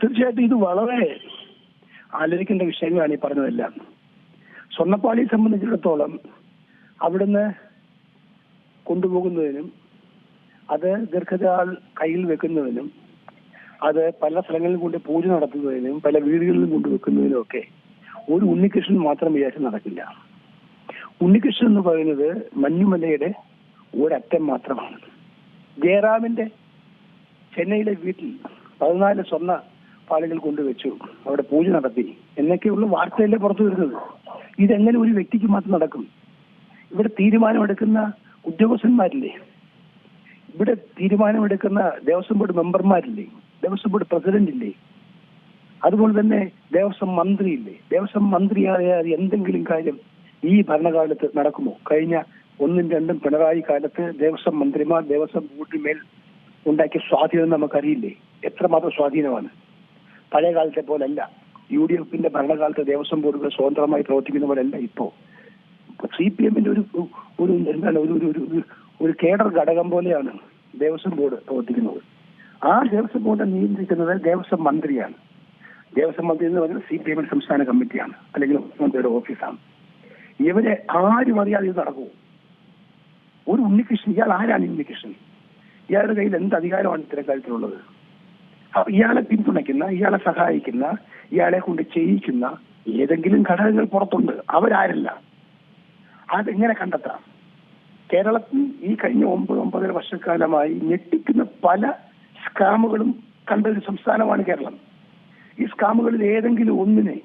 തീർച്ചയായിട്ടും ഇത് വളരെ ആലോചിക്കേണ്ട വിഷയങ്ങളാണ് ഈ പറഞ്ഞതെല്ലാം. സ്വർണപ്പാളിയെ സംബന്ധിച്ചിടത്തോളം അവിടുന്ന് കൊണ്ടുപോകുന്നതിനും അത് ദീർഘകാൽ കയ്യിൽ വെക്കുന്നതിനും അത് പല സ്ഥലങ്ങളിൽ കൊണ്ട് പൂജ നടത്തുന്നതിനും പല വീടുകളിലും കൊണ്ട് വെക്കുന്നതിനും ഒക്കെ ഒരു ഉണ്ണികൃഷ്ണൻ മാത്രം വിചാരിച്ച് നടക്കില്ല. ഉണ്ണികൃഷ്ണൻ എന്ന് പറയുന്നത് മഞ്ഞുമലയുടെ ഒരറ്റം മാത്രമാണ്. ജയറാമിന്റെ ചെന്നൈയിലെ വീട്ടിൽ പതിനാല് സ്വർണ പാളികൾ കൊണ്ടുവച്ചു അവിടെ പൂജ നടത്തി. എന്നൊക്കെയുള്ള വാർത്തയല്ലേ പുറത്തു വരുന്നത്. ഇതെങ്ങനെ ഒരു വ്യക്തിക്ക് മാത്രം നടക്കും? ഇവിടെ തീരുമാനമെടുക്കുന്ന ഉദ്യോഗസ്ഥന്മാരില്ലേ? ഇവിടെ തീരുമാനമെടുക്കുന്ന ദേവസ്വം ബോർഡ് മെമ്പർമാരില്ലേ? ദേവസ്വം ബോർഡ് പ്രസിഡന്റ് ഇല്ലേ അതുപോലെ തന്നെ ദേവസ്വം മന്ത്രിയില്ലേ? ദേവസ്വം മന്ത്രിയായ എന്തെങ്കിലും കാര്യം ഈ ഭരണകാലത്ത് നടക്കുമോ? കഴിഞ്ഞ ഒന്നും രണ്ടും പിണറായി കാലത്ത് ദേവസ്വം മന്ത്രിമാർ ദേവസ്വം ബോർഡിന്മേൽ ഉണ്ടാക്കിയ സ്വാധീനം നമുക്കറിയില്ലേ? എത്രമാത്രം സ്വാധീനമാണ്? പഴയ കാലത്തെ പോലല്ല. യു ഡി എഫിന്റെ ഭരണകാലത്ത് ദേവസ്വം ബോർഡുകൾ സ്വതന്ത്രമായി പ്രവർത്തിക്കുന്ന പോലല്ല ഇപ്പോ. സി പി എമ്മിന്റെ ഒരു ഒരു എന്താണ് ഒരു ഒരു ഒരു കേഡർ ഘടകം പോലെയാണ് ദേവസ്വം ബോർഡ് പ്രവർത്തിക്കുന്നത്. ആ ദേവസ്വം ബോർഡ് നിയന്ത്രിക്കുന്നത് ദേവസ്വം മന്ത്രിയാണ്. ദേവസ്വം മന്ത്രി എന്ന് പറയുന്നത് സി പി എമ്മിന്റെ സംസ്ഥാന കമ്മിറ്റിയാണ് അല്ലെങ്കിൽ മുഖ്യമന്ത്രിയുടെ ഓഫീസാണ്. ഇവരെ ആരും അറിയാതെ ഇത് നടക്കുമോ ഒരു ഉണ്ണികൃഷ്ണൻ ഇയാൾ ആരാണ് ഉണ്ണികൃഷ്ണൻ? ഇയാളുടെ കയ്യിൽ എന്ത് അധികാരമാണ് ഇത്തരം കാര്യത്തിലുള്ളത്? ഇയാളെ പിന്തുണയ്ക്കുന്ന ഇയാളെ സഹായിക്കുന്ന ഇയാളെ കൊണ്ട് ചെയ്യിക്കുന്ന ഏതെങ്കിലും ഘടകങ്ങൾ പുറത്തുണ്ട്. അവരാരല്ല? അതെങ്ങനെ കണ്ടെത്താം? കേരളത്തിൽ ഈ കഴിഞ്ഞ ഒമ്പത് ഒമ്പതര വർഷക്കാലമായി ഞെട്ടിക്കുന്ന പല സ്കാമുകളും കണ്ട ഒരു സംസ്ഥാനമാണ് കേരളം. ഈ സ്കാമുകളിൽ ഏതെങ്കിലും ഒന്നിനെ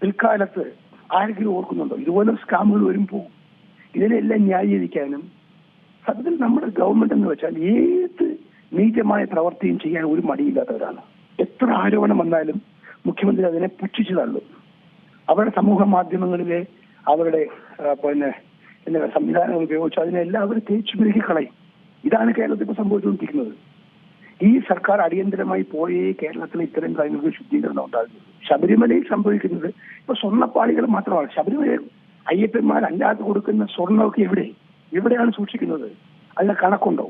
പിൽക്കാലത്ത് ആരെങ്കിലും ഓർക്കുന്നുണ്ടോ? ഇതുപോലെ സ്കാമുകൾ വരുമ്പോൾ ഇതിനെല്ലാം ന്യായീകരിക്കാനും സത്യത്തിൽ നമ്മുടെ ഗവൺമെന്റ് എന്ന് വെച്ചാൽ ഏത് നീചമായ പ്രവർത്തിയും ചെയ്യാൻ ഒരു മടിയില്ലാത്തവരാണ്. എത്ര ആരോപണം വന്നാലും മുഖ്യമന്ത്രി അതിനെ പുച്ഛിച്ചു തള്ളും. അവരുടെ സമൂഹ മാധ്യമങ്ങളിലെ അവരുടെ പിന്നെ എന്താ സംവിധാനങ്ങൾ ഉപയോഗിച്ച് അതിനെല്ലാം അവർ തേച്ചു മെരുകി കളയും. ഇതാണ് കേരളത്തിൽ ഇപ്പോൾ സംഭവിച്ചുകൊണ്ടിരിക്കുന്നത്. ഈ സർക്കാർ അടിയന്തരമായി പോയേ കേരളത്തിൽ ഇത്തരം കാര്യങ്ങൾക്ക് ശുദ്ധീകരണം ഉണ്ടാകുന്നത് ശബരിമലയിൽ സംഭവിക്കുന്നത് ഇപ്പൊ സ്വർണപ്പാളികൾ മാത്രമാണ്. ശബരിമലയിൽ അയ്യപ്പന്മാർ അല്ലാതെ കൊടുക്കുന്ന സ്വർണമൊക്കെ എവിടെ? എവിടെയാണ് സൂക്ഷിക്കുന്നത്? അല്ല കണക്കുണ്ടോ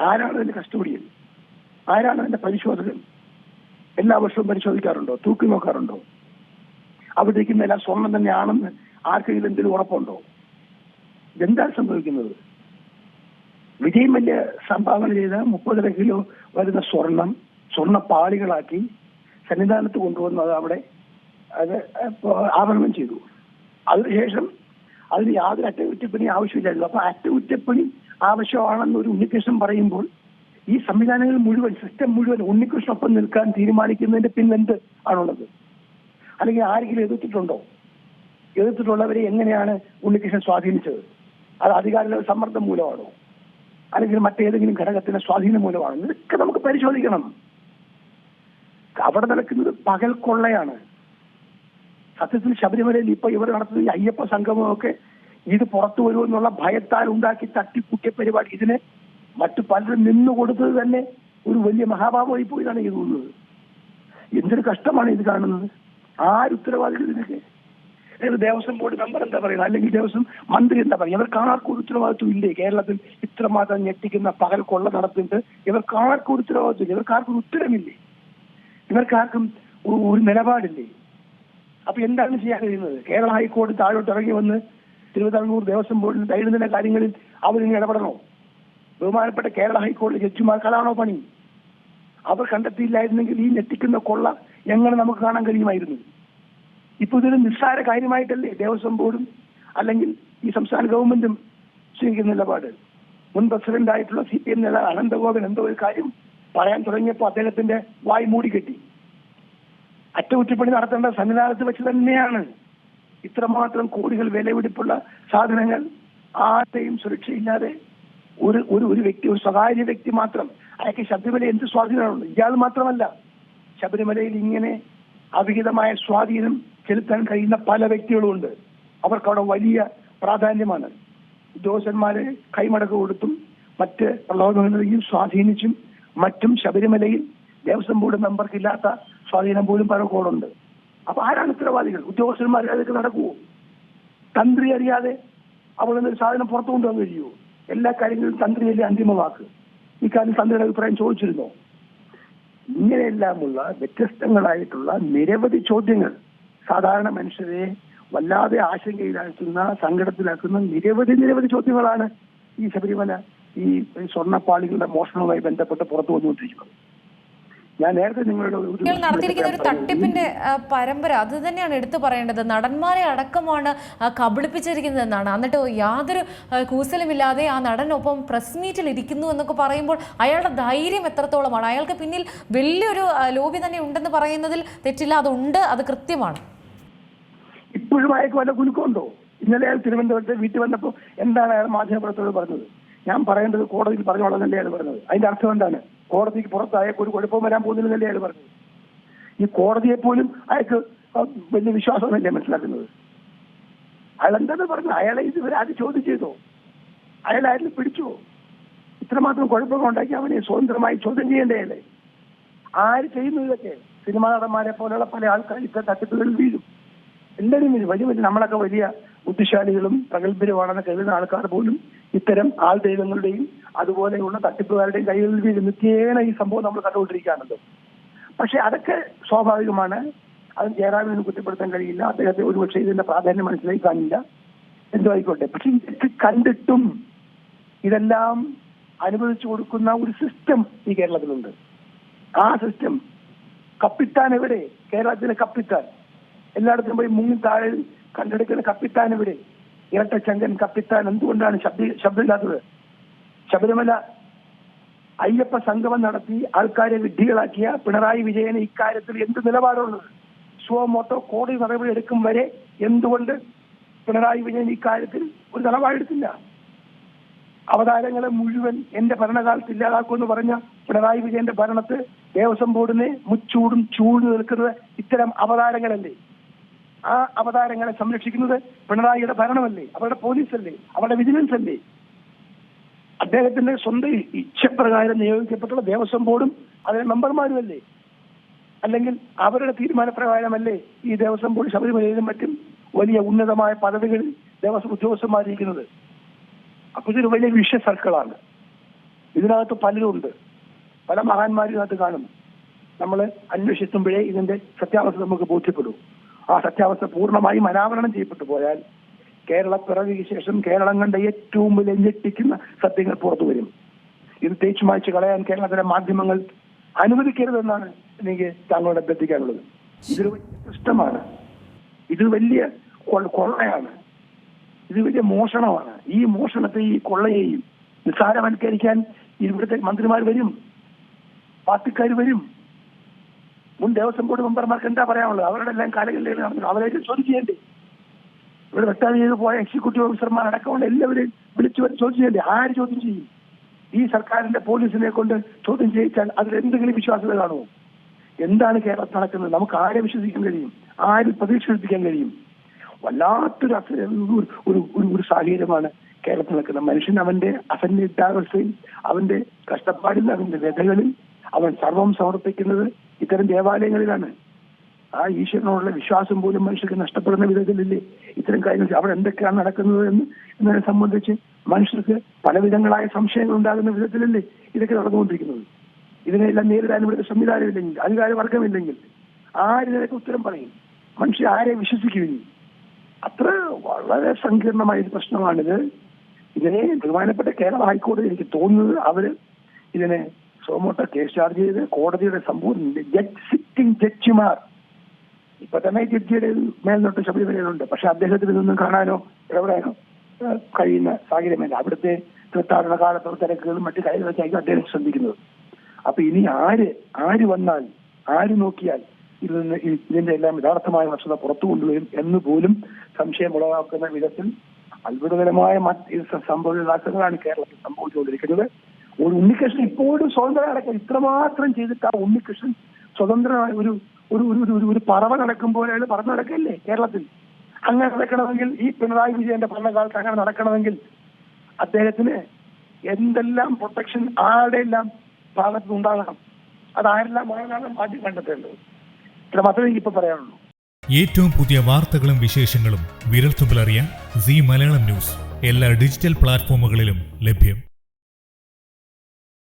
ആരാണ് അതിന്റെ കസ്റ്റോഡിയൻ? ആരാണ് അതിന്റെ പരിശോധകൻ? എല്ലാ വർഷവും പരിശോധിക്കാറുണ്ടോ? തൂക്കി നോക്കാറുണ്ടോ? അവിടെ എല്ലാം സ്വർണം തന്നെയാണെന്ന് ആർക്കെങ്കിലും എന്തെങ്കിലും ഉറപ്പുണ്ടോ? ഇതെന്താണ് സംഭവിക്കുന്നത്? വിജയ് മല്യ സംഭാവന ചെയ്ത മുപ്പതര കിലോ വരുന്ന സ്വർണം സ്വർണ പാളികളാക്കി സന്നിധാനത്ത് കൊണ്ടുവന്ന് അത് അവിടെ അത് ആവരണം ചെയ്തു. അതിനുശേഷം അതിന് യാതൊരു അറ്റകുറ്റപ്പണി ആവശ്യമില്ലായിരുന്നു. അപ്പൊ അറ്റകുറ്റപ്പണി ആവശ്യമാണെന്ന് ഒരു ഉണ്ണികൃഷ്ണൻ പറയുമ്പോൾ ഈ സംവിധാനങ്ങൾ മുഴുവൻ സിസ്റ്റം മുഴുവൻ ഉണ്ണികൃഷ്ണനൊപ്പം നിൽക്കാൻ തീരുമാനിക്കുന്നതിന്റെ പിന്നെന്ത് ആണുള്ളത്? അല്ലെങ്കിൽ ആരെങ്കിലും എതിർത്തിട്ടുണ്ടോ? എതിർത്തിട്ടുള്ളവരെ എങ്ങനെയാണ് ഉണ്ണികൃഷ്ണൻ സ്വാധീനിച്ചത്? അത് അധികാരികളുടെ സമ്മർദ്ദം മൂലമാണോ? അല്ലെങ്കിൽ മറ്റേതെങ്കിലും ഘടകത്തിന്റെ സ്വാധീനം മൂലമാണോ? ഇതൊക്കെ നമുക്ക് പരിശോധിക്കണം. അവിടെ നടക്കുന്നത് പകൽ കൊള്ളയാണ്. സത്യത്തിൽ ശബരിമലയിൽ ഇപ്പൊ ഇവർ നടത്തുന്ന ഈ അയ്യപ്പ സംഗമമൊക്കെ ഇത് പുറത്തു വരുമെന്നുള്ള ഭയത്താൽ ഉണ്ടാക്കി തട്ടിക്കൂട്ടിയ പരിപാടി. ഇതിന് മറ്റു പലരും നിന്നു കൊടുത്തത് തന്നെ ഒരു വലിയ മഹാഭാവമായി പോയതാണ് ഈ തോന്നുന്നത്. എന്തൊരു കഷ്ടമാണ് ഇത് കാണുന്നത്. ആരുത്തരവാദികൾ ഇതിനൊക്കെ? ദേവസ്വം ബോർഡ് മെമ്പർ എന്താ പറയുന്നത് അല്ലെങ്കിൽ ദേവസ്വം മന്ത്രി എന്താ പറയുക? ഇവർക്ക് ആർക്കും ഒരു ഉത്തരവാദിത്വം ഇല്ലേ? കേരളത്തിൽ ഇത്രമാത്രം ഞെട്ടിക്കുന്ന പകൽ കൊള്ള നടത്തിയിട്ട് ഇവർക്ക് ആർക്കും ഒരു ഉത്തരവാദിത്വം ഇല്ല? ഇവർക്ക് ഒരു ഉത്തരമില്ലേ ഇവർക്ക് ആർക്കും ഒരു- ഒരു നിലപാടില്ലേ? അപ്പൊ എന്താണ് ചെയ്യാൻ കഴിയുന്നത്? കേരള ഹൈക്കോടതി താഴോട്ട് ഇറങ്ങി വന്ന് തിരുവിതാംകൂർ ദേവസ്വം ബോർഡിന് ദൈനംദിന കാര്യങ്ങളിൽ അവരിങ്ങനെ ഇടപെടണോ? ബഹുമാനപ്പെട്ട കേരള ഹൈക്കോടതി ജഡ്ജിമാർക്ക് അതാണോ പണി? അവർ കണ്ടെത്തിയില്ലായിരുന്നെങ്കിൽ ഈ ഞെട്ടിക്കുന്ന കൊള്ള എങ്ങനെ നമുക്ക് കാണാൻ കഴിയുമായിരുന്നു? ഇപ്പൊ ഇതൊരു നിസ്സാര കാര്യമായിട്ടല്ലേ ദേവസ്വം ബോർഡും അല്ലെങ്കിൽ ഈ സംസ്ഥാന ഗവൺമെന്റും സ്വീകരിക്കുന്ന നിലപാട്? മുൻ പ്രസിഡന്റ് ആയിട്ടുള്ള സി പി എം നേതാവ് അനന്തഗോപൻ എന്തോ ഒരു കാര്യം പറയാൻ തുടങ്ങിയപ്പോൾ അദ്ദേഹത്തിന്റെ വായ് മൂടിക്കെട്ടി. അറ്റകുറ്റപ്പണി നടത്തേണ്ട സന്നിധാനത്ത് വെച്ച് തന്നെയാണ് ഇത്രമാത്രം കോടികൾ വിലപിടിപ്പുള്ള സാധനങ്ങൾ ആരുടെയും സുരക്ഷയില്ലാതെ ഒരു ഒരു ഒരു വ്യക്തി ഒരു സ്വകാര്യ വ്യക്തി മാത്രം അയാൾക്ക് ശബരിമല എന്ത് സ്വാധീനമാണ് ഇയാൾ മാത്രമല്ല ശബരിമലയിൽ ഇങ്ങനെ അവിഹിതമായ സ്വാധീനം ചെലുത്താൻ കഴിയുന്ന പല വ്യക്തികളും ഉണ്ട് അവിടെ വലിയ പ്രാധാന്യമാണ്. ഉദ്യോഗസ്ഥന്മാരെ കൈമടക്ക് കൊടുത്തും മറ്റ് പ്രലോഭനങ്ങളെയും സ്വാധീനിച്ചും മറ്റും ശബരിമലയിൽ ദേവസ്വം ബോർഡ് മെമ്പർക്കില്ലാത്ത സ്വാധീനം പോലും പലർക്കോടുണ്ട് അപ്പൊ ആരാണ് ഉത്തരവാദികൾ? ഉദ്യോഗസ്ഥന്മാർ അതൊക്കെ നടക്കുമോ തന്ത്രി അറിയാതെ അവിടെ നിന്ന് ഒരു സാധനം പുറത്തു കൊണ്ടുവന്നു കഴിയുമോ എല്ലാ കാര്യങ്ങളും തന്ത്രിയല്ലേ അന്തിമ വാക്ക്. ഇക്കാര്യം തന്ത്രിയുടെ അഭിപ്രായം ചോദിച്ചിരുന്നോ? ഇങ്ങനെ ഇങ്ങനെയെല്ലാമുള്ള വ്യത്യസ്തങ്ങളായിട്ടുള്ള നിരവധി ചോദ്യങ്ങൾ സാധാരണ മനുഷ്യരെ വല്ലാതെ ആശങ്കയിലാക്കുന്ന സങ്കടത്തിലാക്കുന്ന നിരവധി നിരവധി ചോദ്യങ്ങളാണ് ഈ ശബരിമല ഈ സ്വർണപ്പാളികളുടെ മോഷണവുമായി ബന്ധപ്പെട്ട് പുറത്തു വന്നുകൊണ്ടിരിക്കുന്നത്. ഞാൻ നേരത്തെ നിങ്ങളുടെ നടത്തിയിരിക്കുന്ന ഒരു തട്ടിപ്പിന്റെ പരമ്പര അത് തന്നെയാണ് എടുത്തു പറയേണ്ടത്. നടന്മാരെ അടക്കമാണ് കബളിപ്പിച്ചിരിക്കുന്നത് എന്നാണ് എന്നിട്ട് യാതൊരു കൂസലുമില്ലാതെ ആ നടനൊപ്പം പ്രസ് മീറ്റിൽ ഇരിക്കുന്നു എന്നൊക്കെ പറയുമ്പോൾ അയാളുടെ ധൈര്യം എത്രത്തോളമാണ്? അയാൾക്ക് പിന്നിൽ വലിയൊരു ലോബി തന്നെ ഉണ്ടെന്ന് പറയുന്നതിൽ തെറ്റില്ല അതുണ്ട് അത് കൃത്യമാണ്. ഇപ്പോഴും അയാൾക്ക് വല്ല കുലുക്കമുണ്ടോ? ഇന്നലെ അയാൾ തിരുവനന്തപുരത്ത് വീട്ടിൽ വന്നപ്പോൾ എന്താണ് അയാൾ മാധ്യമപ്രവർത്തകരോട് പറഞ്ഞത്? ഞാൻ പറയേണ്ടത് കോടതിയിൽ പറഞ്ഞോളന്നല്ലേ അയാൾ പറഞ്ഞത്? അതിന്റെ അർത്ഥം എന്താണ്? കോടതിക്ക് പുറത്ത് അയാൾക്ക് ഒരു കുഴപ്പം വരാൻ പോകുന്നില്ലെന്നല്ലേ അയാൾ പറഞ്ഞത്? ഈ കോടതിയെ പോലും അയാൾക്ക് വലിയ വിശ്വാസമല്ലേ മനസ്സിലാക്കുന്നത്? അയാൾ എന്താണ് പറഞ്ഞത് അയാളെ ഇതുവരെ ആദ്യം ചോദ്യം ചെയ്തോ? അയാൾ ആരിലും പിടിച്ചോ? ഇത്രമാത്രം കുഴപ്പങ്ങൾ ഉണ്ടാക്കി അവനെ സ്വതന്ത്രമായി ചോദ്യം ചെയ്യേണ്ടേ അല്ലേ ആര് ചെയ്യുന്നു ഇതൊക്കെ? സിനിമാ നടന്മാരെ പോലെയുള്ള പല ആൾക്കാർ ഇത്ര തട്ടിപ്പുകളിൽ വീഴും. എല്ലാവരും വലിയ വലിയ നമ്മളൊക്കെ വലിയ ബുദ്ധിശാലികളും പ്രഗത്ഭരുമാണെന്ന് കരുതുന്ന ആൾക്കാർ പോലും ഇത്തരം ആൾ ദൈവങ്ങളുടെയും അതുപോലെയുള്ള തട്ടിപ്പുകാരുടെയും കൈകളിൽ വീഴും നിത്യേന ഈ സംഭവം നമ്മൾ കണ്ടുകൊണ്ടിരിക്കുകയാണല്ലോ. പക്ഷെ അതൊക്കെ സ്വാഭാവികമാണ്. അത് ജയറാമിനെ കുറ്റപ്പെടുത്താൻ കഴിയില്ല. അദ്ദേഹത്തെ ഒരുപക്ഷെ ഇതിന്റെ പ്രാധാന്യം മനസ്സിലായി കാണില്ല എന്തോ ആയിക്കോട്ടെ. പക്ഷെ ഇത് കണ്ടിട്ടും ഇതെല്ലാം അനുവദിച്ചു കൊടുക്കുന്ന ഒരു സിസ്റ്റം ഈ കേരളത്തിലുണ്ട്. ആ സിസ്റ്റം കപ്പിത്താൻ എവിടെ? കേരളത്തിലെ കപ്പിത്താൻ. എല്ലായിടത്തും പോയി മുങ്ങി താഴെ കണ്ടെടുക്കുന്ന കപ്പിത്താൻ എവിടെ? ഇരട്ടച്ചങ്കൻ കപ്പിത്താൻ എന്തുകൊണ്ടാണ് ശബ്ദ ശബ്ദമില്ലാത്തത്? ശബരിമല അയ്യപ്പ സംഗമം നടത്തി ആൾക്കാരെ വിഡ്ഢികളാക്കിയ പിണറായി വിജയന് ഇക്കാര്യത്തിൽ എന്ത് നിലപാടുള്ളത്? സുവമോട്ടോ കോടതി നടപടി എടുക്കും വരെ എന്തുകൊണ്ട് പിണറായി വിജയൻ ഇക്കാര്യത്തിൽ ഒരു നിലപാടെടുത്തില്ല? അവതാരങ്ങളെ മുഴുവൻ എന്റെ ഭരണകാലത്ത് ഇല്ലാതാക്കുമെന്ന് പറഞ്ഞ പിണറായി വിജയന്റെ ഭരണത്ത് ദേവസ്വം ബോർഡിനെ മുച്ചൂടും ചൂടും നിൽക്കുന്നത് ഇത്തരം അവതാരങ്ങളല്ലേ? ആ അവതാരങ്ങളെ സംരക്ഷിക്കുന്നത് പിണറായിയുടെ ഭരണമല്ലേ? അവരുടെ പോലീസല്ലേ? അവരുടെ വിജിലൻസ് അല്ലേ അദ്ദേഹത്തിന്റെ സ്വന്തം ഇച്ഛപ്രകാരം നിയോഗിക്കപ്പെട്ടുള്ള ദേവസ്വം ബോർഡും അതിലെ മെമ്പർമാരും അല്ലേ അല്ലെങ്കിൽ അവരുടെ തീരുമാനപ്രകാരമല്ലേ ഈ ദേവസ്വം ബോർഡ് ശബരിമലയിലും മറ്റും വലിയ ഉന്നതമായ പദവികളിൽ ദേവസ്വം ഉദ്യോഗസ്ഥന്മാരിരിക്കുന്നത്? അപ്പൊ ഇതൊരു വലിയ വിഷയ സർക്കിളാണ്. ഇതിനകത്ത് പലരും ഉണ്ട്. പല മഹാന്മാരും ഇതിനകത്ത് കാണും. നമ്മൾ അന്വേഷിക്കുമ്പോഴേ ഇതിന്റെ സത്യാവസ്ഥ നമുക്ക് ബോധ്യപ്പെടും. ആ സത്യാവസ്ഥ പൂർണമായും അനാവരണം ചെയ്യപ്പെട്ടു പോയാൽ കേരള പിറവിക്ക് ശേഷം കേരളം കണ്ട ഏറ്റവും വലിയ ഞെട്ടിക്കുന്ന സത്യങ്ങൾ പുറത്തു വരും. ഇത് തേച്ചു മായ്ച്ചു കളയാൻ കേരളത്തിലെ മാധ്യമങ്ങൾ അനുവദിക്കരുതെന്നാണ് എനിക്ക് താങ്കളോട് അഭ്യർത്ഥിക്കാനുള്ളത്. ഇതൊരു വലിയ പ്രശ്നമാണ്. ഇത് വലിയ കൊള്ളയാണ്. ഇത് വലിയ മോഷണമാണ്. ഈ മോഷണത്തെ ഈ കൊള്ളയെയും നിസ്സാരവൽക്കരിക്കാൻ ഇവിടുത്തെ മന്ത്രിമാർ വരും. പാർട്ടിക്കാർ വരും. മുൻ ദേവസ്വം ബോർഡ് മെമ്പർമാർക്ക് എന്താ പറയാനുള്ളത്? അവരുടെ എല്ലാം കാലങ്ങളിൽ നടന്നു അവരായിട്ട് ചോദ്യം ചെയ്യണ്ടേ? ഇവിടെ വെട്ടാതെ ചെയ്ത് പോയ എക്സിക്യൂട്ടീവ് ഓഫീസർമാർ അടക്കമുള്ള എല്ലാവരെയും വിളിച്ചു വരെ ചോദ്യം ചെയ്യണ്ടേ? ആര് ചോദ്യം ചെയ്യും? ഈ സർക്കാരിന്റെ പോലീസിനെ കൊണ്ട് ചോദ്യം ചെയ്യിച്ചാൽ അതിൽ എന്തെങ്കിലും വിശ്വാസ്യത കാണുമോ? എന്താണ് കേരളത്തിൽ നടക്കുന്നത്? നമുക്ക് ആരെ വിശ്വസിക്കാൻ കഴിയും? ആര് പ്രതീക്ഷിപ്പിക്കാൻ കഴിയും? വല്ലാത്തൊരു ഒരു ഒരു സാഹചര്യമാണ് കേരളത്തിൽ നടക്കുന്നത്. മനുഷ്യൻ അവന്റെ അസന്നിഗ്ധാവസ്ഥയിൽ അവന്റെ കഷ്ടപ്പാടിൽ അവന്റെ വ്യഥകളിൽ അവൻ സർവം സമർപ്പിക്കുന്നത് ഇത്തരം ദേവാലയങ്ങളിലാണ്. ആ ഈശ്വരനോടുള്ള വിശ്വാസം പോലും മനുഷ്യർക്ക് നഷ്ടപ്പെടുന്ന വിധത്തിലല്ലേ ഇത്തരം കാര്യങ്ങൾ അവിടെ എന്തൊക്കെയാണ് നടക്കുന്നത് എന്ന് എന്നതിനെ സംബന്ധിച്ച് മനുഷ്യർക്ക് പലവിധങ്ങളായ സംശയങ്ങൾ ഉണ്ടാകുന്ന വിധത്തിലല്ലേ ഇതൊക്കെ നടന്നുകൊണ്ടിരിക്കുന്നത്. ഇതിനെല്ലാം നേരിടാൻ ഇവിടെ സംവിധാനമില്ലെങ്കിൽ അധികാരവർഗമില്ലെങ്കിൽ ആരിതിനൊക്കെ ഉത്തരം പറയും? മനുഷ്യർ ആരെ വിശ്വസിക്കുകയും അത്ര വളരെ സങ്കീർണമായ ഒരു പ്രശ്നമാണിത്. ഇതിനെ ബഹുമാനപ്പെട്ട കേരള ഹൈക്കോടതി എനിക്ക് തോന്നുന്നത് അവർ ഇതിനെ സോമോട്ട കേസ് ചാർജ് ചെയ്ത് കോടതിയുടെ സമ്പൂർണ ജഡ്ജ് സിറ്റിംഗ് ജഡ്ജിമാർ ഇപ്പൊ തന്നെ ജഡ്ജിയുടെ മേൽനോട്ട് ശബരിമലയിലുണ്ട്. പക്ഷെ അദ്ദേഹത്തിന് ഇതൊന്നും കാണാനോ ഇടപെടാനോ കഴിയുന്ന സാഹചര്യമല്ല. അവിടുത്തെ തീർത്ഥാടന കാലത്തുള്ള തിരക്കുകളും മറ്റു കാര്യങ്ങളൊക്കെയായിരിക്കും അദ്ദേഹം ശ്രദ്ധിക്കുന്നത്. അപ്പൊ ഇനി ആര് ആര് വന്നാൽ ആര് നോക്കിയാൽ ഇതിൽ നിന്ന് ഇതിന്റെ എല്ലാം യഥാർത്ഥമായ വസ്തുത പുറത്തു കൊണ്ടുവരും എന്ന് പോലും സംശയം ഉളവാക്കുന്ന വിധത്തിൽ അത്ഭുതകരമായ മറ്റ് സംഭവ വികാസങ്ങളാണ് കേരളത്തിൽ സംഭവിച്ചുകൊണ്ടിരിക്കുന്നത്. ഒരു ഉണ്ണികൃഷ്ണൻ ഇപ്പോഴും സ്വതന്ത്രം അടക്കം ഇത്രമാത്രം ചെയ്തിട്ട് ആ ഉണ്ണികൃഷ്ണൻ സ്വതന്ത്രമായ ഒരു ഒരു ഒരു ഒരു- ഒരു പറവ നടക്കുമ്പോൾ അയാൾ പറന്ന് നടക്കല്ലേ കേരളത്തിൽ? അങ്ങനെ നടക്കണമെങ്കിൽ ഈ പിണറായി വിജയന്റെ ഭരണകാലത്ത് അങ്ങനെ നടക്കണമെങ്കിൽ അദ്ദേഹത്തിന് എന്തെല്ലാം പ്രൊട്ടക്ഷൻ ആരുടെ എല്ലാം ഭാഗത്ത് ഉണ്ടാകണം? അതാരെല്ലാം ആരാണ് ആദ്യം കണ്ടെത്തേണ്ടത്. ഇത്ര മാത്രമേ ഇപ്പൊ പറയാനുള്ളൂ. ഏറ്റവും പുതിയ വാർത്തകളും വിശേഷങ്ങളും വിരൽത്തുമ്പിലറിയാൻ സി മലയാളം ന്യൂസ്. എല്ലാ ഡിജിറ്റൽ പ്ലാറ്റ്ഫോമുകളിലും ലഭ്യം.